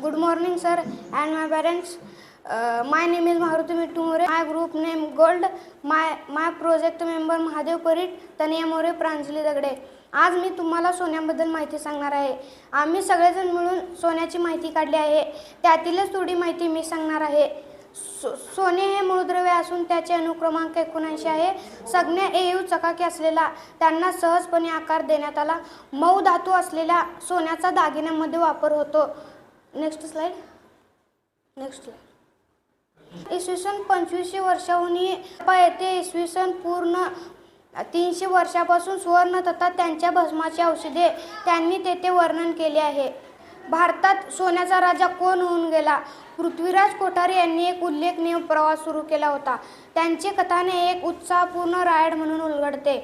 Good morning, sir, and my parents. Uh, my name is Maruti Mittumore. My group name Gold. My my project member Mahadev Parit, Tania More, Pranjali Dagade. आज मी तुम्हाला सोन्याबद्दल माहिती सांगणार आहे आम्ही सगळेजण मिळून सोन्याची माहिती काढली आहे त्यातीलच थोडी माहिती मी सांगणार आहे सो सोने हे मूळद्रव्य असून त्याचे अनुक्रमांक एकोणऐंशी आहे संज्ञा एयू चकाकी असलेला त्यांना सहजपणे आकार देण्यात आला मऊ धातू असलेल्या सोन्याचा दागिन्यामध्ये वापर होतो नेक्स्ट स्लाइड नेक्स्ट स्लाइड इसवी सन पंचवीसशे वर्षाहून येथे इसवी सन पूर्ण तीनशे वर्षापासून सुवर्ण तथा त्यांच्या भस्माची औषधे त्यांनी तेथे वर्णन केले आहे. भारतात सोन्याचा राजा कोण होऊन गेला? पृथ्वीराज कोठारे यांनी एक उल्लेखनीय प्रवास सुरू केला होता. त्यांचे कथाने एक उत्साहपूर्ण रायड म्हणून उलगडते.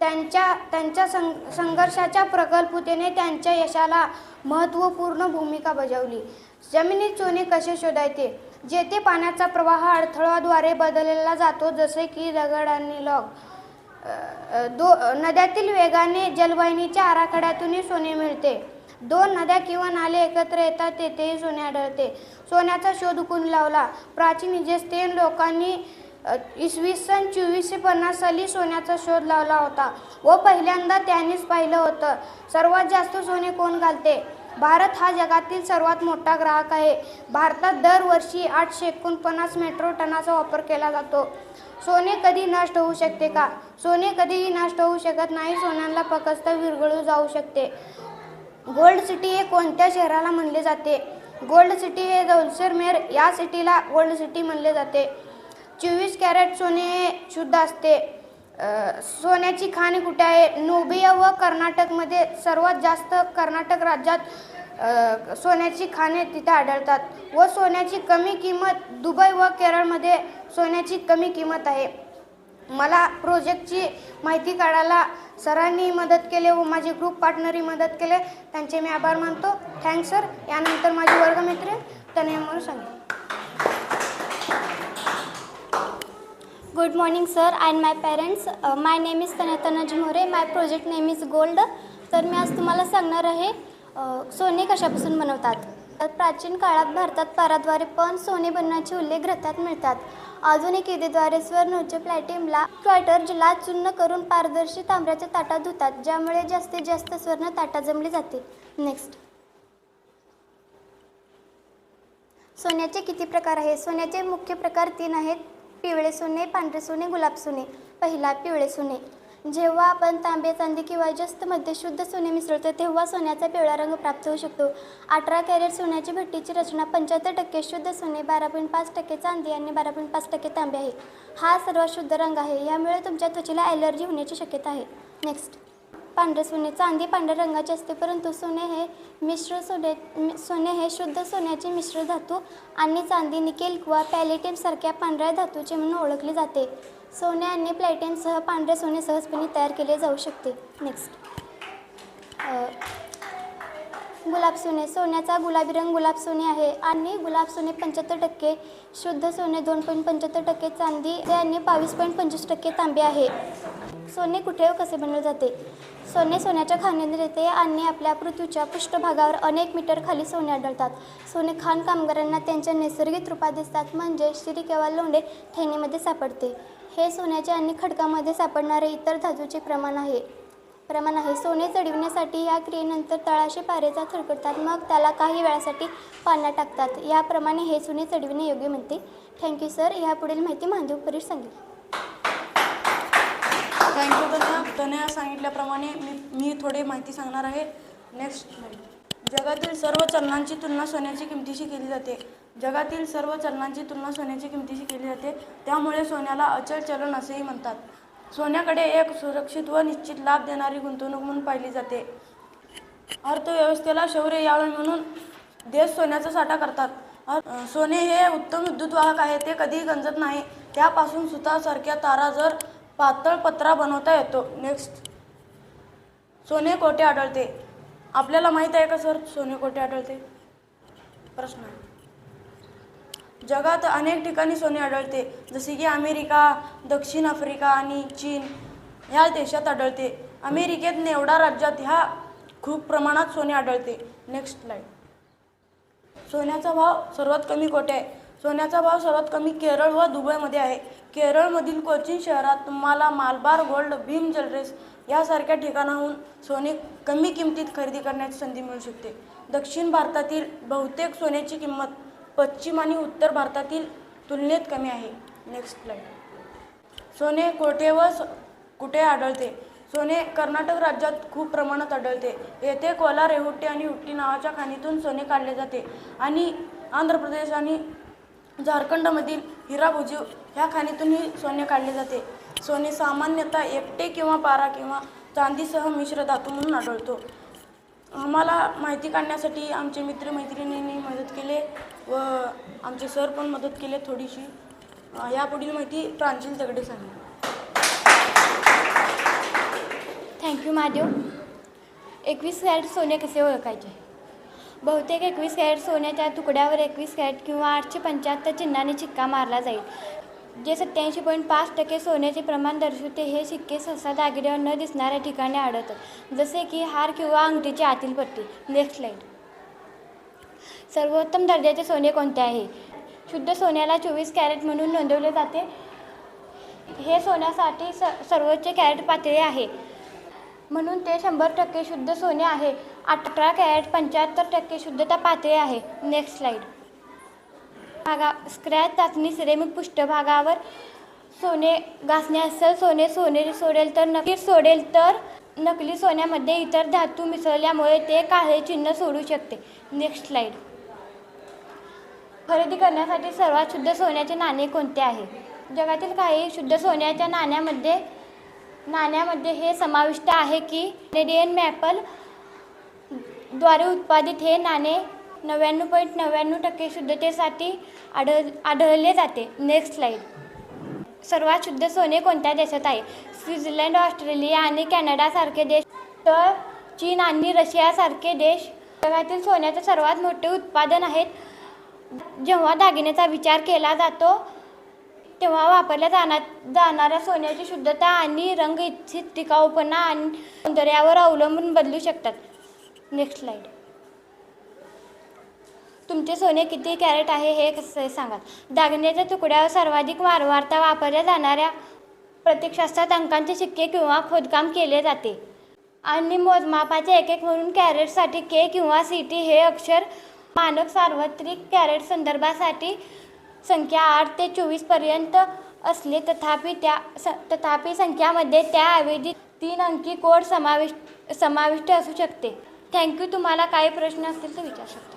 त्यांच्या त्यांच्या सं संघर्षाच्या प्रकल्पतेने त्यांच्या यशाला महत्त्वपूर्ण भूमिका बजावली. जमिनीत सोने कसे शोधायचे? जेथे पाण्याचा प्रवाह अडथळाद्वारे बदलला जातो जसे की दगड आणि लॉग दो नद्यातील वेगाने जलवाहिनीच्या आराखड्यातूनही सोने मिळते. दोन नद्या किंवा नाले एकत्र येतात तेथेही सोने आढळते. सोन्याचा शोध कोण लावला. प्राचीन इजिप्शियन लोकांनी इसवी सन चोवीसशे पन्नास साली सोन्याचा शोध लावला होता व पहिल्यांदा त्यांनीच पाहिलं होतं. सर्वात जास्त सोने कोण घालते? भारत हा जगातील सर्वात मोठा ग्राहक आहे. भारतात दरवर्षी आठशे एकोणपन्नास मेट्रो टनाचा वापर केला जातो. सोने कधी नष्ट होऊ शकते का? सोने कधीही नष्ट होऊ शकत नाही सोन्याला फकस्त विरघळू जाऊ शकते. गोल्ड सिटी हे कोणत्या शहराला म्हणले जाते? गोल्ड सिटी हे जैसलमेर या सिटीला गोल्ड सिटी म्हणले जाते. चोवीस कॅरेट सोने हे शुद्ध असते. सोन्याची खाणी कुठे आहे? नोबिया व कर्नाटकमध्ये सर्वात जास्त कर्नाटक राज्यात सोन्याची खाणे तिथे आढळतात व सोन्याची कमी किंमत दुबई व केरळमध्ये सोन्याची कमी किंमत आहे. मला प्रोजेक्टची माहिती काढायला सरांनी मदत केले व माझे ग्रुप पार्टनरही मदत केले. त्यांचे मी आभार मानतो. थँक्स सर यानंतर माझे वर्गमित्र त्यांनी मला सांगेल. Good morning, sir, and my parents. Uh, my name is Tanata my My project name is Gold. तर मी आज तुम्हाला सांगणार आहे अ, सोने कशापासून बनवतात. तर प्राचीन काळात भारतात पाराद्वारे पण सोने बनवण्याचे उल्लेख ग्रंथात मिळतात. आधुनिक येदेद्वारे स्वर्णोच्च उच्च प्लॅटिनमला क्वार्टरला चूर्ण करून पारदर्शी तांब्याच्या ताटात धुतात ज्यामुळे जास्तीत जास्त स्वर्ण ताटात जमली जाते. नेक्स्ट सोन्याचे किती प्रकार आहेत? सोन्याचे मुख्य प्रकार तीन आहेत. पिवळे सोने पांढरे सोने गुलाब सोने पहिला पिवळे सोने. जेव्हा आपण तांबे चांदी किंवा जस्तमध्ये शुद्ध सोने मिसळतो तेव्हा सोन्याचा पिवळा रंग प्राप्त होऊ शकतो. अठरा कॅरेट सोन्याची भट्टीची रचना पंच्याहत्तर टक्के शुद्ध सोने बारा पॉईंट पाच टक्के चांदी आणि बारा पॉईंट पाच टक्के तांबे आहे. हा सर्वात शुद्ध रंग आहे. यामुळे तुमच्या त्वचेला ॲलर्जी होण्याची शक्यता आहे. नेक्स्ट पांढरे सोने चांदी पांढऱ्या रंगाचे असते परंतु सोने हे मिश्र सोने सोने हे शुद्ध सोन्याचे मिश्र धातू आणि चांदी निकेल किंवा पॅलेटियमसारख्या पांढऱ्या धातूचे म्हणून ओळखले जाते. सोने आणि प्लॅटिनसह पांढरे सोने सहजपणे तयार केले जाऊ शकते. नेक्स्ट गुलाब सोने. सोन्याचा गुलाबी रंग गुलाब सोने आहे आणि गुलाब सोने पंच्याहत्तर टक्के शुद्ध सोने दोन पॉईंट पंच्याहत्तर टक्के चांदी आणि बावीस पॉईंट पंचवीस टक्के तांबे आहे. सोने कुठे व कसे बनवले जाते? सोने सोन्याच्या खाणीमध्ये येते आणि आपल्या पृथ्वीच्या पृष्ठभागावर अनेक मीटर खाली सोने आढळतात. सोने खाण कामगारांना त्यांच्या नैसर्गिक रूपात दिसतात म्हणजे श्री किंवा लोंढे ठेणीमध्ये सापडते. हे सोन्याचे आणि खडकामध्ये सापडणारे इतर धातूचे प्रमाण आहे. प्रमाण आहे. सोने चढविण्यासाठी या क्रियेनंतर तळाशी पारेचा थडकतात मग त्याला काही वेळासाठी पाण्यात टाकतात. याप्रमाणे हे सोने चढविणे योग्य म्हणते. थँक्यू सर यापुढील माहिती महादेव परीर सांगेल. थँक्यू तन्या. तन्या सांगितल्याप्रमाणे मी मी थोडी माहिती सांगणार आहे. नेक्स्ट जगातील सर्व चलनांची तुलना सोन्याची किमतीशी केली जाते. जगातील सर्व चलनांची तुलना सोन्याची किमतीशी केली जाते. त्यामुळे सोन्याला अचल चलन असेही म्हणतात. सोन्याकडे एक सुरक्षित व निश्चित लाभ देणारी गुंतवणूक म्हणून पाहिली जाते. अर्थव्यवस्थेला शौर्य यावे म्हणून देश सोन्याचा साठा करतात. सोने हे उत्तम विद्युत वाहक आहे ते कधीही गंजत नाही. त्यापासून सुतासारख्या तारा जर पातळ पत्रा बनवता येतो. नेक्स्ट सोने कोठे आढळते? आपल्याला माहीत आहे का सर? सोने कोठे आढळते? प्रश्न आहे. जगात अनेक ठिकाणी सोने आढळते. जसे की अमेरिका दक्षिण आफ्रिका आणि चीन ह्या देशात आढळते. अमेरिकेत नेवडा राज्यात ह्या खूप प्रमाणात सोने आढळते. नेक्स्ट स्लाईड सोन्याचा भाव सर्वात कमी कोठे आहे? सोन्याचा भाव सर्वात कमी केरळ व दुबईमध्ये आहे. केरळमधील कोचीन शहरात तुम्हाला मालबार गोल्ड भीम ज्वेलरीज यासारख्या ठिकाणाहून सोने कमी किमतीत खरेदी करण्याची संधी मिळू शकते. दक्षिण भारतातील बहुतेक सोन्याची किंमत पश्चिम आणि उत्तर भारतातील तुलनेत कमी आहे. नेक्स्ट स्लाईड सोने कोठे व कुठे आढळते? सोने कर्नाटक राज्यात खूप प्रमाणात आढळते. येथे कोला रेहुट्टी आणि हुट्टी नावाच्या खाणीतून सोने काढले जाते. आणि आंध्र प्रदेश आणि झारखंडमधील हिराभुजीव ह्या खाणीतूनही सोने काढले जाते. सोने सामान्यतः एकटे किंवा पारा किंवा चांदीसह मिश्र धातू म्हणून आढळतो. आम्हाला माहिती काढण्यासाठी आमचे मित्रमैत्रिणींनी मदत केले. व आमचे सर पण मदत केले थोडीशी. यापुढील माहिती प्रांजल तगडे सांगेल थँक्यू महादेव एकवीस कॅरेट सोने कसे ओळखायचे? बहुतेक एकवीस कॅरेट सोन्याच्या तुकड्यावर एकवीस कॅरेट किंवा आठशे पंच्याहत्तर चिन्हाने शिक्का मारला जाईल. जे सत्याऐंशी पॉईंट पाच टक्के सोन्याचे प्रमाण दर्शवते हे शिक्के सहसा दागिन्यावर न दिसणाऱ्या ठिकाणी आढळतात. जसे की हार किंवा अंगठीची आतील पट्टी. नेक्स्ट स्लाईड सर्वोत्तम दर्जाचे सोने कोणते आहे? शुद्ध सोन्याला चोवीस कॅरेट म्हणून नोंदवले जाते. हे सोन्यासाठी स सर्वोच्च कॅरेट पातळी आहे. म्हणून ते शंभर टक्के शुद्ध सोने आहे. अठरा कॅरेट पंच्याहत्तर टक्के शुद्धता पातळी आहे. नेक्स्ट स्लाईड भागा स्क्रॅच चाचणी सिरेमिक पृष्ठभागावर सोने घासणे असेल सोने सोने सोडेल तर नक्की सोडेल तर नकली सोन्यामध्ये इतर धातू मिसळल्यामुळे ते काळे चिन्ह सोडू शकते. नेक्स्ट स्लाईड खरेदी करण्यासाठी सर्वात शुद्ध सोन्याचे नाणे कोणते आहे? जगातील काही शुद्ध सोन्याच्या नाण्यामध्ये नाण्यामध्ये हे समाविष्ट आहे की कॅनेडियन मॅपलद्वारे उत्पादित हे नाणे नव्याण्णव पॉईंट नव्याण्णव टक्के शुद्धतेसाठी आढळ आढळले जाते. नेक्स्ट स्लाईड सर्वात शुद्ध सोने कोणत्या देशात आहे? स्वित्झर्लंड ऑस्ट्रेलिया आणि कॅनडासारखे देश. तर चीन आणि रशियासारखे देश. जगातील सोन्याचे सर्वात मोठे उत्पादन आहेत. जेव्हा दागिन्याचा विचार केला जातो तेव्हा वापरल्या जाणार जाणाऱ्या सोन्याची शुद्धता आणि रंग इच्छित टिकाऊपणा आणि सौंदर्यावर अवलंबून बदलू शकतात. नेक्स्ट स्लाईड तुमचे सोने किती कॅरेट आहे हे कसं सांगा. दागिन्याच्या तुकड्यावर सर्वाधिक वारंवारता वापरल्या जाणाऱ्या प्रतीकशास्त्रात अंकांचे शिक्के किंवा खोदकाम केले जाते. आणि मोजमापाचे एक एक म्हणून कॅरेटसाठी के किंवा सी टी हे अक्षर मानक सार्वत्रिक कॅरेट संदर्भासाठी संख्या आठ ते चोवीसपर्यंत असले तथापि त्या स तथापि संख्यामध्ये त्याऐवजी तीन अंकी कोड समाविष्ट समाविष्ट असू शकते. थँक्यू. तुम्हाला काही प्रश्न असतील तर विचारू शकता.